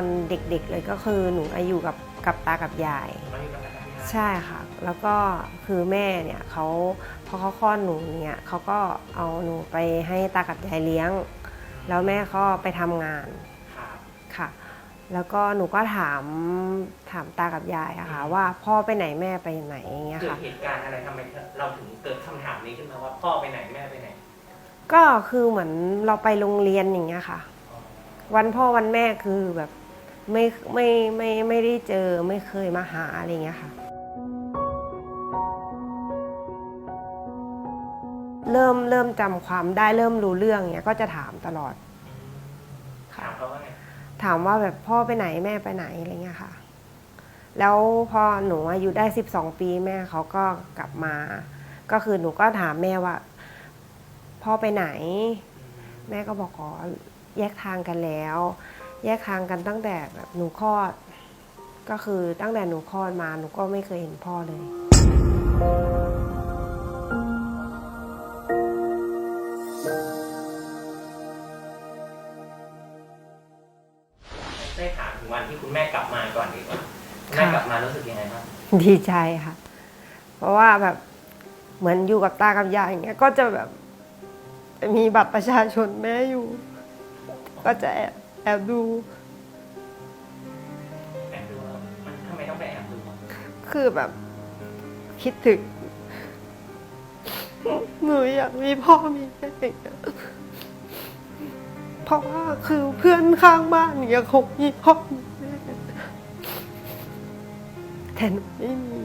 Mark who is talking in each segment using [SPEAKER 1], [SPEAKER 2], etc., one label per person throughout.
[SPEAKER 1] อนเด็กๆเลยก็คือหนูอายุกับกับตากับยาย
[SPEAKER 2] มาอยู่กับตากับยาย
[SPEAKER 1] ใช่ค่ะ แล้วก็คือแม่เนี่ยเขาพอเขาคลอดหนูเนี่ยเขาก็เอาหนูไปให้ตากับยายเลี้ยง แล้วแม่ก็ไปทำงาน
[SPEAKER 2] ครับ
[SPEAKER 1] ค่ะ แล้วก็หนูก็ถามถามตากับยายอะค่ะว่าพ่อไปไหนแม่ไปไหนอย่างเงี้ย
[SPEAKER 2] เกิด
[SPEAKER 1] ค่ะ
[SPEAKER 2] เหตุการณ์อะไรทำไมเราถึงเกิดคำถามนี้ขึ้นมาว่าพ่อไปไหนแม่ไปไหน
[SPEAKER 1] ก็คือเหมือนเราไปโรงเรียนอย่างเงี้ยค่ะ
[SPEAKER 2] อ๋อ
[SPEAKER 1] วันพ่อวันแม่คือแบบ ไม่ไม่ไม่ไม่ได้เจอไม่เคยมาหาอะไรอย่างเงี้ยค่ะ เริ่มเริ่มจำความได้เริ่มรู้เรื่องเนี้ยก็จะถามตลอด
[SPEAKER 2] ถามเขาว่าไง
[SPEAKER 1] ถามว่าแบบพ่อไปไหนแม่ไปไหนอะไรเงี้ยค่ะ แล้วพอหนูอายุได้12ปีแม่เขาก็กลับมา ก็คือหนูก็ถามแม่ว่า พ่อไปไหน แม่ก็บอกอ๋อแยกทางกันแล้ว แยกทางกันตั้งแต่แบบหนูคลอด ก็คือตั้งแต่หนูคลอดมาหนูก็ไม่เคยเห็นพ่อเลย
[SPEAKER 2] ได้ถามถึงวันที่คุณแม่กลับมาก่อนดีกว่าคุณแม่
[SPEAKER 1] ค่ะ
[SPEAKER 2] กลับมารู้สึกยังไงบ้าง
[SPEAKER 1] ดีใจค่ะ เพราะว่าแบบเหมือนอยู่กับตากับยายอย่างเงี้ยก็จะแบบ มีบัตรประชาชนแม่อยู่ ก็จะแอบ แอบดู
[SPEAKER 2] แอบดูว่ามันทำไมต้องไปแอบดูอะ
[SPEAKER 1] คือแบบ คิดถึง หนูอยากมีพ่อมีแม่อย่างเงี้ยเพราะว่าคือเพื่อนข้างบ้านเนี่ยเขามีพ่อมีแม่แต่หนูไม่มี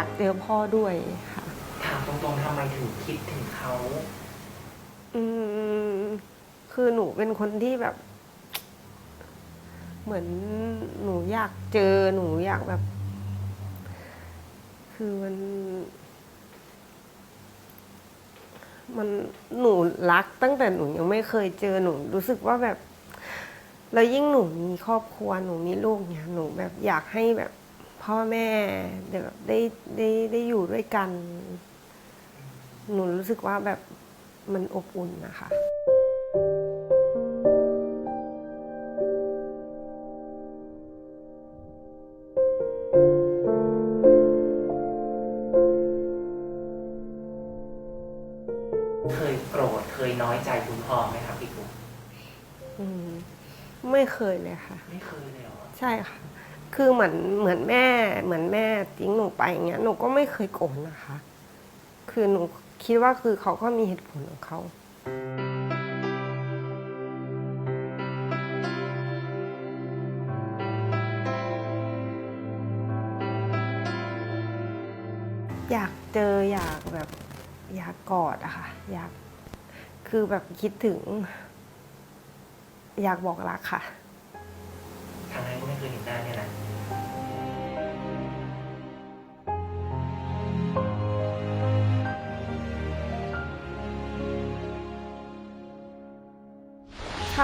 [SPEAKER 1] ากเจอพ่อด้วยค่ะ
[SPEAKER 2] ถามตรงๆทำไมถึงคิดถึงเขา
[SPEAKER 1] อืมคือหนูเป็นคนที่แบบ เหมือนหนูอยากเจอหนูอยากแบบ คือมัน มันหนูรักตั้งแต่หนูยังไม่เคยเจอหนู รู้สึกว่าแบบ แล้วยิ่งหนูมีครอบครัวหนูมีลูกเนี่ยหนูแบบอยากให้แบบ พ่อแม่เดี๋ยวแบบได้ได้ได้อยู่ด้วยกัน หนูรู้สึกว่าแบบมันอบอุ่นนะคะ
[SPEAKER 2] เคยโกรธเคยน้อยใจคุณพ่อไหมครับพี่กุ๊ก
[SPEAKER 1] อืมไม่เคยเลยค่ะ
[SPEAKER 2] ไม่เคยเลยเหรอ
[SPEAKER 1] ใช่ค่ะ คือเหมือนเหมือนแม่ เหมือนแม่ทิ้งหนูไปอย่างเงี้ยหนูก็ไม่เคยโกรธนะคะ คือหนูคิดว่าคือเขาก็มีเหตุผลของเขาอยากเจออยากแบบอยากกอดอะค่ะ อยากคือแบบคิดถึง อยากบอกรักค่ะ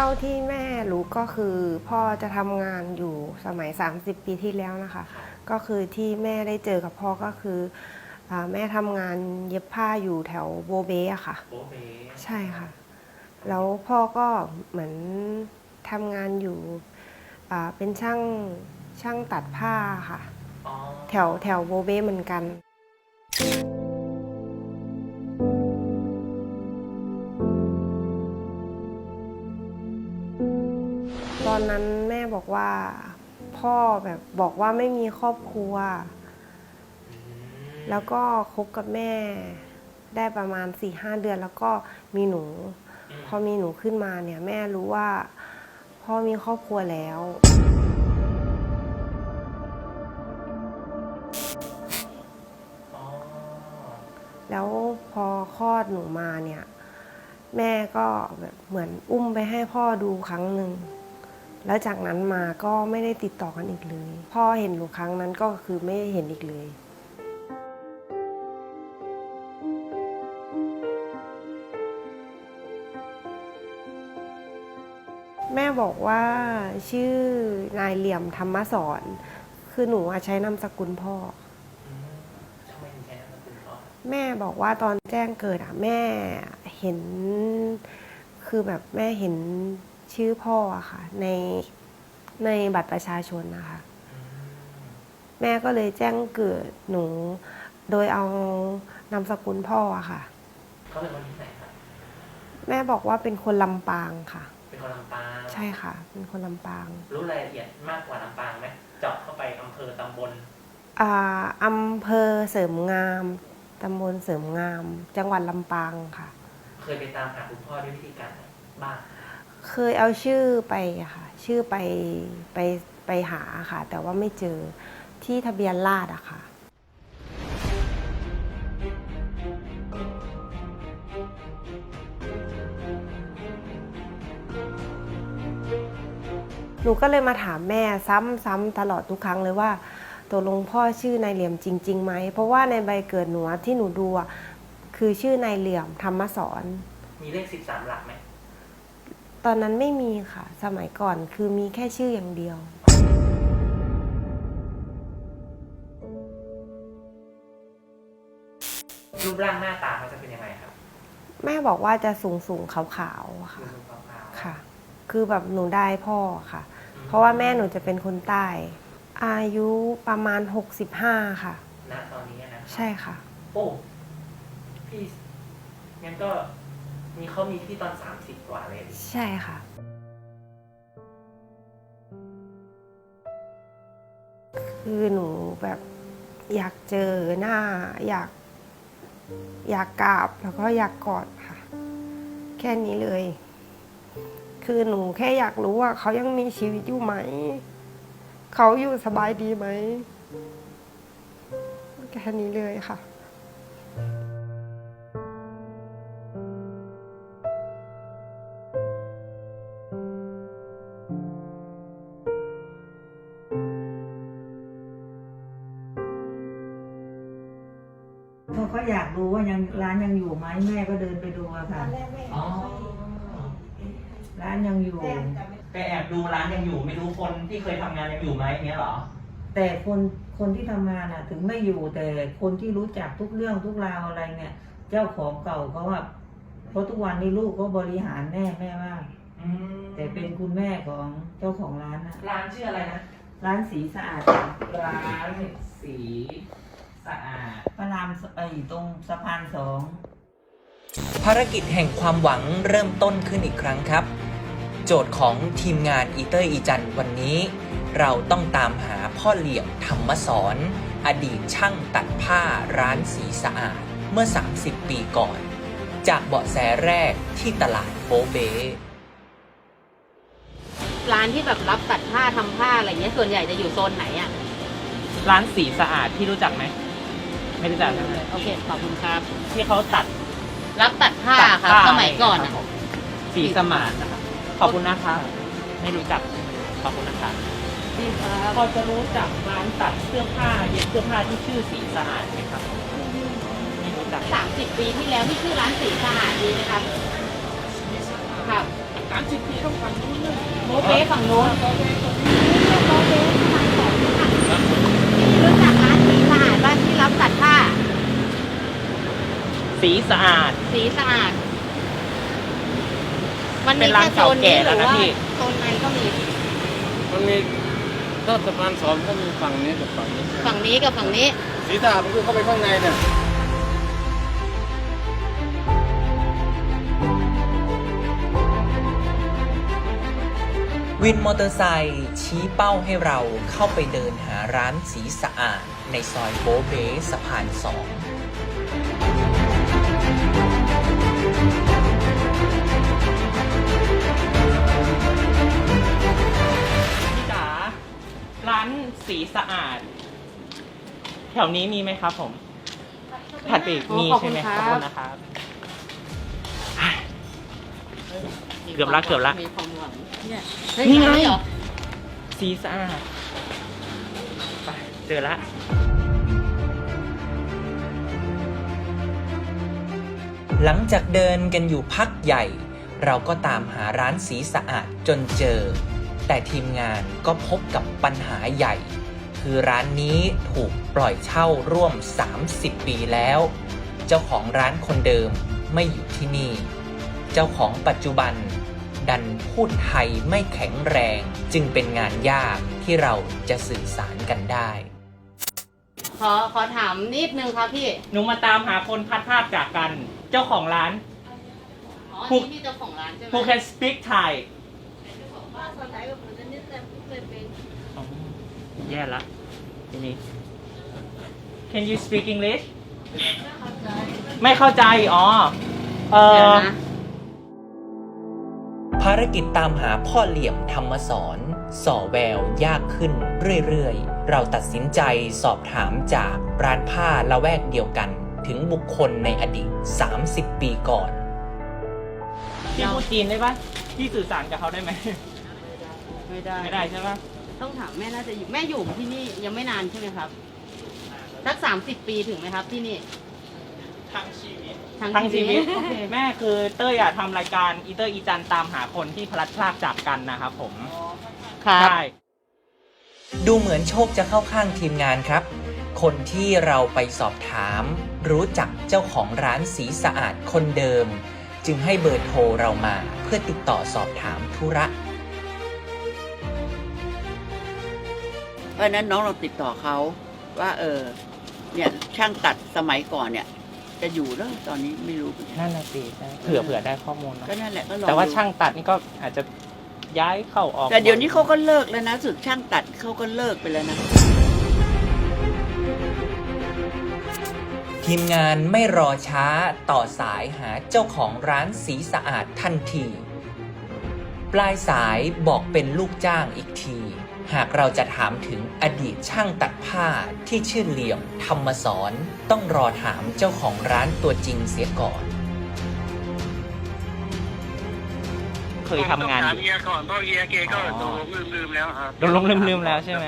[SPEAKER 2] ท่า
[SPEAKER 1] ที่แม่รู้ก็คือพ่อจะทำงานอยู่สมัย 30 ปีที่แล้วนะคะ ก็คือที่แม่ได้เจอกับพ่อก็คืออาแม่ทำงานเย็บผ้าอยู่แถวโบเบอะค่ะ
[SPEAKER 2] โบเบ้
[SPEAKER 1] ใช่ค่ะ แล้วพ่อก็เหมือนทำงานอยู่อ่าเป็นช่างช่างตัดผ้าค่ะ
[SPEAKER 2] อ๋อ
[SPEAKER 1] แถวแถวโบเบเหมือนกันต อนนั้นแม่บอกว่า พ่อแบบบอกว่าไม่มีครอบครัว
[SPEAKER 2] อืม
[SPEAKER 1] แล้วก็คบกับแม่ได้ประมาณ4ี่ห้าเดือนแล้วก็มีหนู
[SPEAKER 2] ม
[SPEAKER 1] พอมีหนูขึ้นมาเนี่ยแม่รู้ว่า พ่อมีครอบครัวแล้ว
[SPEAKER 2] อ๋อ
[SPEAKER 1] แล้วพอคลอดหนูมาเนี่ย แม่ก็แบบเหมือนอุ้มไปให้พ่อดูครั้งหนึ่ง แล้วจากนั้นมาก็ไม่ได้ติดต่อกันอีกเลย พ่อเห็นหนูครั้งนั้นก็คือไม่เห็นอีกเลย แม่บอกว่าชื่อนายเหลี่ยมธรรมสอน คือหนูอะใช้นามสกุลพ่อ
[SPEAKER 2] อืมทำไมถึงใช้นามสกุลพ่อ
[SPEAKER 1] แม่บอกว่าตอนแจ้งเกิดอะแม่เห็น คือแบบแม่เห็น ชื่อพ่ออะค่ะ ในในบัตรประชาชนนะคะ
[SPEAKER 2] อืม
[SPEAKER 1] แม่ก็เลยแจ้งเกิดหนู โดยเอานามสกุลพ่ออะค่ะ
[SPEAKER 2] เขาเป็นคนที่ไหนครับ
[SPEAKER 1] แม่บอกว่าเป็นคนลำปางค่ะ
[SPEAKER 2] เป็นคนลำปาง
[SPEAKER 1] ใช่ค่ะ เป็นคนลำปาง
[SPEAKER 2] รู้รายละเอียดมากกว่าลำปางไหมเจาะเข้าไปอำเภอตำบล
[SPEAKER 1] อ่าอำเภอเสริมงามตำบลเสริมงาม จังหวัดลำปางค่ะ
[SPEAKER 2] เคยไปตามหาคุณพ่อด้วยวิธีการไหนบ้าง
[SPEAKER 1] เคยเอาชื่อไปค่ะชื่อไปไปไปหาค่ะ แต่ว่าไม่เจอที่ทะเบียนราษฎร์อะค่ะ หนูก็เลยมาถามแม่ซ้ำๆตลอดทุกครั้งเลยว่าตัวลงพ่อชื่อนายเหลี่ยมจริงๆไหม เพราะว่าในใบเกิดหนูที่หนูดูคือชื่อนายเหลี่ยมธรรมสอน
[SPEAKER 2] มีเลขสิบสามหลักไหม
[SPEAKER 1] ตอนนั้นไม่มีค่ะ สมัยก่อนคือมีแค่ชื่ออย่างเดียว
[SPEAKER 2] รูปร่างหน้าตาเขาจะเป็นยังไงครับ
[SPEAKER 1] แม่บอกว่าจะสูงสูงๆขาวๆอะ
[SPEAKER 2] ดู
[SPEAKER 1] ค่ะ
[SPEAKER 2] สูงขาวๆ
[SPEAKER 1] ค่ะ คือแบบหนูได้พ่อค่ะ
[SPEAKER 2] อืม
[SPEAKER 1] เพราะว่าแม่หนูจะเป็นคนใต้ อายุประมาณ 65 ค่ะ
[SPEAKER 2] ณตอนนี้นะ
[SPEAKER 1] ใช่ค่ะ
[SPEAKER 2] โอ้พี่งั้นก็ มีเขามีที่ตอนสามสิบกว่าเลย
[SPEAKER 1] ใช่ค่ะ คือหนูแบบอยากเจอหน้า อยาก อยากกราบแล้วก็อยากกอดค่ะ แค่นี้เลย คือหนูแค่อยากรู้ว่าเขายังมีชีวิตอยู่ไหม เขาอยู่สบายดีไหมแค่นี้เลยค่ะ
[SPEAKER 3] แม่ก็เดินไปดูอะค่ะ
[SPEAKER 2] อ๋อ
[SPEAKER 3] ร้านยังอยู่
[SPEAKER 2] ไปแอบดูร้านยังอยู่ ไม่รู้คนที่เคยทำงานยังอยู่ไหมอย่างเงี้ยเหรอ
[SPEAKER 3] แต่คนคนที่ทำงานอะถึงไม่อยู่แต่คนที่รู้จักทุกเรื่องทุกราวอะไรเนี่ย เจ้าของเก่าเขาว่าเพราะทุกวันนี้ลูกก็บริหารแม่แม่ว่า
[SPEAKER 2] อืม
[SPEAKER 3] แต่เป็นคุณแม่ของเจ้าของร้านอะ
[SPEAKER 2] ร้านชื่ออะไรนะ
[SPEAKER 3] ร้านสีสะอาด
[SPEAKER 2] ร้านสี สะอาด
[SPEAKER 3] พระรามไอ้ตรงสะพานสอง
[SPEAKER 4] ภารกิจแห่งความหวังเริ่มต้นขึ้นอีกครั้งครับ โจทย์ของทีมงานอีเตอร์อีจันวันนี้ เราต้องตามหาพ่อเหลี่ยมธรรมสอนอดีตช่างตัดผ้าร้านสีสะอาดเมื่อ 30 ปีก่อน จากเบาะแสแรกที่ตลาดโบเบ
[SPEAKER 5] ร้านที่แบบรับตัดผ้าทำผ้าอะไรเงี้ยส่วนใหญ่จะอยู่โซนไหนอะ
[SPEAKER 2] ร้านสีสะอาดที่รู้จักไหม ไม่รู้จักใช่ไหม
[SPEAKER 5] โอเค ขอบคุณครับ
[SPEAKER 2] ที่เขาตัด
[SPEAKER 5] รับตัดผ้า
[SPEAKER 2] ตัด
[SPEAKER 5] ครับ
[SPEAKER 2] ผ้า
[SPEAKER 5] สมัยก่อนอะ
[SPEAKER 2] ครับผมสีสมานนะครับขอบคุณนะครับไม่รู้จักขอบคุณนะครับพอจะรู้จักร้านตัดเสื้อผ้าเย็บเสื้อผ้าที่ชื่อสีสะอาดไหมครับไม่รู้จัก
[SPEAKER 5] สามสิบปีที่แล้วที่ชื่อร้านสีสะอาดดีไหมครับครับ
[SPEAKER 2] สามสิบปีต้องฟังรู้เรื่อง
[SPEAKER 5] โมเบ้ฝั่งโน้นโมเบ้โมเบ้สมัยก่อนที่ทำที่รู้จักร้านสีสะอาดบ้านที่รับตัดผ้า
[SPEAKER 2] สีสะอาด
[SPEAKER 5] สีสะอาด มัน
[SPEAKER 2] เป็
[SPEAKER 5] มี
[SPEAKER 2] นร้าน
[SPEAKER 5] แค่โซนนี้
[SPEAKER 2] เก่าแก่
[SPEAKER 5] ห
[SPEAKER 2] แล้
[SPEAKER 5] รื
[SPEAKER 2] ว
[SPEAKER 5] อ
[SPEAKER 2] นะ
[SPEAKER 5] ว่า
[SPEAKER 2] พี่
[SPEAKER 5] โซนไหนก็มี
[SPEAKER 6] มันมีถ้าสะพานสองก็มีฝั่งนี้กับฝั่งนี้
[SPEAKER 5] ฝั่งนี้กับฝั่งนี้
[SPEAKER 6] สีตามันคือเข้าไปข้างในเนี่ย
[SPEAKER 4] วินมอเตอร์ไซค์ชี้เป้าให้เราเข้าไปเดินหาร้านสีสะอาด ในซอยโบเบสะพานสอง
[SPEAKER 2] ร้านสีสะอาด แถวนี้มีไหมครับผมถัดไปอีก
[SPEAKER 5] อ๋อ
[SPEAKER 2] มี
[SPEAKER 5] ขอบ
[SPEAKER 2] ใช่
[SPEAKER 5] คุณ
[SPEAKER 2] ไหม
[SPEAKER 5] ค
[SPEAKER 2] ข
[SPEAKER 5] รั
[SPEAKER 2] อบบคุณนะครับเกือบละเกือบละ
[SPEAKER 5] มีความหวัง
[SPEAKER 2] นี่ไง
[SPEAKER 5] เหรอ
[SPEAKER 2] สีสะอาดไปเจอละ
[SPEAKER 4] หลังจากเดินกันอยู่พักใหญ่ เราก็ตามหาร้านสีสะอาดจนเจอ แต่ทีมงานก็พบกับปัญหาใหญ่ คือร้านนี้ถูกปล่อยเช่าร่วม 30 ปีแล้ว เจ้าของร้านคนเดิมไม่อยู่ที่นี่ เจ้าของปัจจุบัน ดันพูดไทยไม่แข็งแรง จึงเป็นงานยากที่เราจะสื่อสารกันได้
[SPEAKER 5] ขอขอถามนิดนึงครับพี่
[SPEAKER 2] หนูมาตามหาคนพัดภาพจากกัน เจ้าของร้าน
[SPEAKER 5] อ๋อ
[SPEAKER 2] ผู้
[SPEAKER 5] นี่พี่เจ้าของร้านใช่ไหม
[SPEAKER 2] who can speak Thai อ๋อแย่ละทีนี้ Can you speak English ไม่เข้าใจอ๋อ เอ
[SPEAKER 5] เดี๋ยว
[SPEAKER 2] อ
[SPEAKER 5] นะ
[SPEAKER 4] ภารกิจตามหาพ่อเหลี่ยมธรรมสอนส่อแววยากขึ้นเรื่อยๆ เราตัดสินใจสอบถามจากร้านผ้าละแวกเดียวกัน ถึงบุคคลในอดีต 30 ปีก่อน
[SPEAKER 2] พี่พูดจีนได้ปะพี่สื่อสารกับเขาได้ไหม
[SPEAKER 5] ไม่ได้
[SPEAKER 2] ไม่ได้ใช่ปะ
[SPEAKER 5] ต้องถามแม่น่าจะอยู่แม่อยู่ที่นี่ยังไม่นานใช่ไหมครับสักสามสิบปีถึงไหมครับที่นี่
[SPEAKER 2] ทั้งชีวิต
[SPEAKER 5] ทั้ง
[SPEAKER 2] ทั้งชีวิต
[SPEAKER 5] โอเค
[SPEAKER 2] แม่คือเต้ยอะทำรายการอีเตอร์อีจันตามหาคนที่พลัดพรากจากกันนะครับผม
[SPEAKER 5] ครับ
[SPEAKER 2] ใช่
[SPEAKER 4] ดูเหมือนโชคจะเข้าข้างทีมงานครับ คนที่เราไปสอบถาม รู้จักเจ้าของร้านสีสะอาดคนเดิม จึงให้เบอร์โทรเรามาเพื่อติดต่อสอบถามธุระ
[SPEAKER 7] เพราะฉะนั้นน้องเราติดต่อเขาว่า เออ เนี่ยช่างตัดสมัยก่อนเนี่ย จะอยู่แล้วตอนนี้ไม่รู้เหมือนกัน
[SPEAKER 2] นั่นน่ะสิใช่เผื่อเผื่อได้ข้อมูลเนอะ
[SPEAKER 7] ก็นั่นแหละก็ลอง
[SPEAKER 2] แต่ว่า
[SPEAKER 7] ดู
[SPEAKER 2] ช่างตัดนี่ก็อาจจะย้ายเข้าออก
[SPEAKER 7] แต่เดี๋ยวนี้เขาก็เลิกแล้วนะสึกช่างตัดเขาก็เลิกไปแล้วนะ
[SPEAKER 4] ทีมงานไม่รอช้าต่อสายหาเจ้าของร้านสีสะอาดทันที ปลายสายบอกเป็นลูกจ้างอีกที หากเราจะถามถึงอดีตช่างตัดผ้าที่ชื่อเหลี่ยมธรรมสอนต้องรอถามเจ้าของร้านตัวจริงเสียก่อน
[SPEAKER 2] เคยทำงาน
[SPEAKER 6] ต้อ
[SPEAKER 2] อ
[SPEAKER 6] ถาม
[SPEAKER 2] ยู่
[SPEAKER 6] เฮียก่อนเพราะเฮียเกก็
[SPEAKER 2] อ๋อ
[SPEAKER 6] โดนลืมๆแล้วครับ
[SPEAKER 2] โดนลงลืมๆแล้วใช่ไหม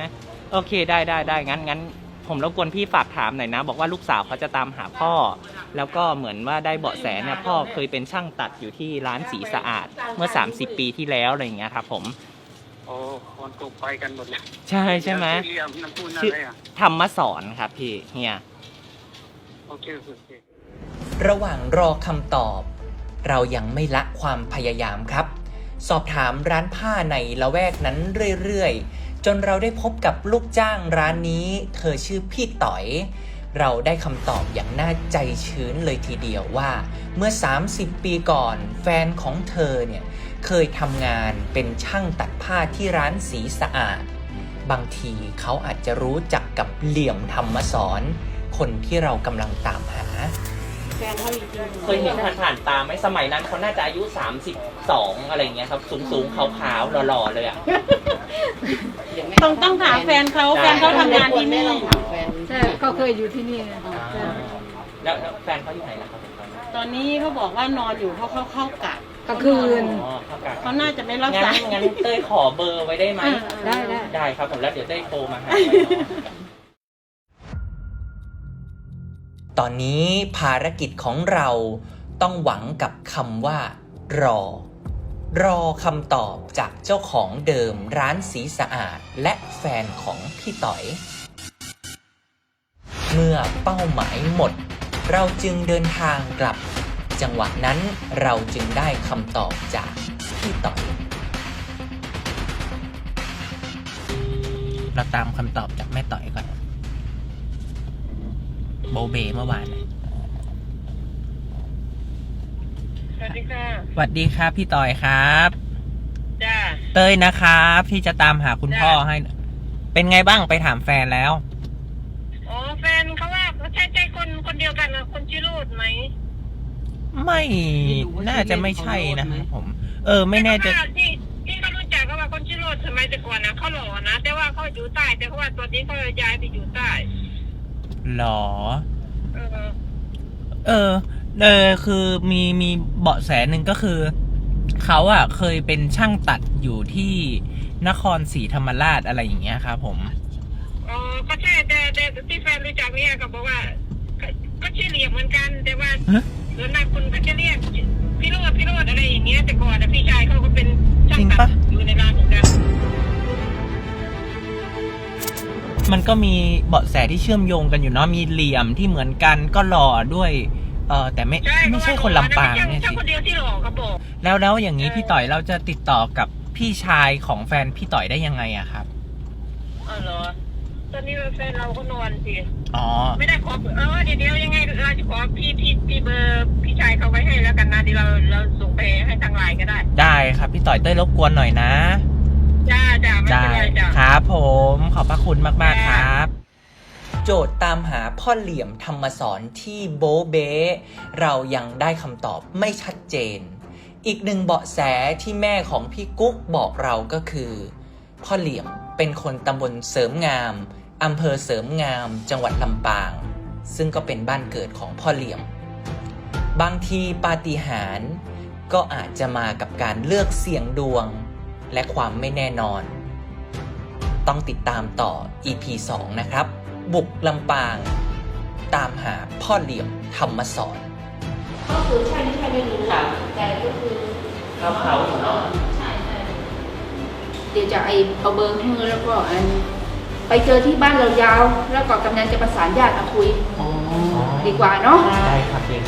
[SPEAKER 2] โอเคได้ได้ได้งั้นงั้น ผมรบกวนพี่ฝากถามหน่อยนะ บอกว่าลูกสาวเขาจะตามหาพ่อ แล้วก็เหมือนว่าได้เบาะแสเนี่ยพ่อเคยเป็นช่างตัดอยู่ที่ร้านสีสะอาดเมื่อ 30 ปีที่แล้วอะไรอย่างเงี้ยครับผม
[SPEAKER 6] โอ้คนตกไปกันหมดเลย
[SPEAKER 2] ใช่ใช่ไหม
[SPEAKER 6] เฮียน้ำพูดนั่น
[SPEAKER 2] ชื่อ
[SPEAKER 6] เลยอะ
[SPEAKER 2] ธรรมสอนครับพี่เฮีย
[SPEAKER 6] โอเคโอเค
[SPEAKER 4] ระหว่างรอคำตอบ เรายังไม่ละความพยายามครับ สอบถามร้านผ้าในละแวกนั้นเรื่อยๆ จนเราได้พบกับลูกจ้างร้านนี้ เธอชื่อพี่ต๋อย เราได้คำตอบอย่างน่าใจชื้นเลยทีเดียวว่า เมื่อ 30 ปีก่อน แฟนของเธอเนี่ย เคยทำงานเป็นช่างตัดผ้าที่ร้านสีสะอาด บางทีเขาอาจจะรู้จักกับเหลี่ยมธรรมสอนคนที่เรากำลังตามหา
[SPEAKER 5] แฟนเขาอีกที
[SPEAKER 2] เคยเห็นผ่านผ่านๆตาไหมสมัยนั้นเขาน่าจะอายุ 32 อะไรอย่างเงี้ยครับ สูงสูงๆขาวๆหล่อๆเลยอะ
[SPEAKER 8] ต้องต้องถามแฟนเขาแฟนเขาทำงานที่นี่
[SPEAKER 5] ลองถามแฟน
[SPEAKER 8] ใช่เขาเคยอยู่ที่นี่นะ
[SPEAKER 2] แล้วแล้วแฟนเขาอยู่ไหนล่ะครับ
[SPEAKER 8] ตอนนี้เขาบอกว่านอนอยู่เพราะเขาเข้ากะ
[SPEAKER 5] กลางคืน
[SPEAKER 2] อ๋อเข้า กะ
[SPEAKER 8] เขาน่าจะไม่รับ
[SPEAKER 2] งั้น
[SPEAKER 8] สาย
[SPEAKER 2] งั้นเต้ยขอเบอร์ไว้ได้ไหม
[SPEAKER 8] ได้ได้
[SPEAKER 2] ได้ครับผมแล้วเดี๋ยวเต้ยโทรมาหา
[SPEAKER 4] ตอนนี้ภารกิจของเราต้องหวังกับคำว่า รอ รอคำตอบจากเจ้าของเดิมร้านสีสะอาดและแฟนของพี่ต๋อย เมื่อเป้าหมายหมด เราจึงเดินทางกลับ จังหวะนั้นเราจึงได้คำตอบจาก พี่ต๋อยเราตามคำตอบจากแม่ต๋อยก่อน โบเบเมื่อวานน่ะ
[SPEAKER 6] สวัสดีค่ะ
[SPEAKER 4] สวัสดีครับ พี่ต่อยครับ
[SPEAKER 6] จ้า
[SPEAKER 4] เต้ยนะครับที่จะตามหาคุณพ่อให้ เป็นไงบ้างไปถามแฟนแล้ว
[SPEAKER 9] อ๋อ แฟนเขาว่าใช่ใช่คนคนเดียวกันนะคนชื่อรูดไหม
[SPEAKER 4] ไม่ น่าจะไม่ใช่นะครับผม เออ ไม่แน่ใจ
[SPEAKER 9] ต่ว่าที่ที่เขารู้จักก็ว่าคนชื่อรูดสมัยแต่ก่อนนะเขาหล่อนะ แต่ว่าเขาอยู่ใต้ แต่เพราะว่าตอนนี้เขาย้ายไปอยู่ใต้
[SPEAKER 4] หรอ
[SPEAKER 9] เออ
[SPEAKER 4] เออ เออ คือมีมีเบาะแสหนึ่งก็คือ เขาอะเคยเป็นช่างตัดอยู่ที่นครศรีธรรมราชอะไรอย่างเงี้ยครับผม
[SPEAKER 9] อ๋อก็ใช่แต่แต่ที่แฟนรู้จักเนี่ยก็บอกว่า ก็ก็ชื่อเหลียมเหมือนกัน แต่ว่า
[SPEAKER 4] ฮะ
[SPEAKER 9] ส่วนมากคนก็จะเรียก พี่โรดพี่โรดอะไรอย่างเงี้ยแต่ก่อนนะพี่ชายเขาก็เป็นช่าง
[SPEAKER 2] จริง
[SPEAKER 9] ตั
[SPEAKER 2] ปะ
[SPEAKER 9] ดอยู่ในร้านเหมือนกัน
[SPEAKER 2] มันก็มีเบาะแสที่เชื่อมโยงกันอยู่เนาะมีเหลี่ยมที่เหมือนกันก็หล่อด้วยเออแต่ไม่
[SPEAKER 9] ใช่
[SPEAKER 2] ไม่ใช่คนลำปาง
[SPEAKER 9] เนี่
[SPEAKER 2] เนี่ยย
[SPEAKER 9] ใช่
[SPEAKER 2] สิ
[SPEAKER 9] คนเดียวที่หลอกเขาบอก
[SPEAKER 2] แล้วแล้วอย่างนี้พี่ต่อยเราจะติดต่อกับพี่ชายของแฟนพี่ต่อยได้ยังไงอะครับ
[SPEAKER 9] อ๋อเหรอ ตอนนี้แฟนเราก็นอนสิ
[SPEAKER 2] อ๋อ
[SPEAKER 9] ไม่ได้ขอเออเดี๋ยวเดี๋ยวยังไงเราจะขอพี่พี่พี่เบอร์พี่ชายเขาไว้ให้แล้วกันนะเดี๋ยวเราเราส่งไปให้ทางไลน์ก็ได้
[SPEAKER 2] ได้ครับพี่ต่อยเต้ยรบกวนหน่อยนะ
[SPEAKER 9] จ้าจ้าไม่
[SPEAKER 2] ได้
[SPEAKER 9] เป็นไรจ้า
[SPEAKER 2] ครับผมขอบพระคุณมาก ๆ ครับ
[SPEAKER 4] โจทย์ตามหาพ่อเหลี่ยมธรรมสอนที่โบะเบ้เรายังได้คำตอบไม่ชัดเจน อีกหนึ่งเบาะแสที่แม่ของพี่กุ๊กบอกเราก็คือ พ่อเหลี่ยมเป็นคนตำบลเสริมงาม อำเภอเสริมงามจังหวัดลำปาง ซึ่งก็เป็นบ้านเกิดของพ่อเหลี่ยม บางทีปาฏิหาริย์ก็อาจจะมากับการเลือกเสี่ยงดวง และความไม่แน่นอน ต้องติดตามต่อ EP 2 นะครับ บุกลำปาง ตามหาพ่อเหลี่ยมธรรมสอน
[SPEAKER 5] ก็คือใช่ไม่ใช่ไม่รู้แต่ก็คือ
[SPEAKER 2] เขาเขาเนาะ
[SPEAKER 5] ใช่ใช่เดี๋ยวจะไอเอาเบอร์ให้มือแล้วก็อัน ไปเจอที่บ้านเรายาว แล้วก็กำนันจะประสานญาติมาคุย ดีกว่าเนาะ
[SPEAKER 2] ได้ครับเอง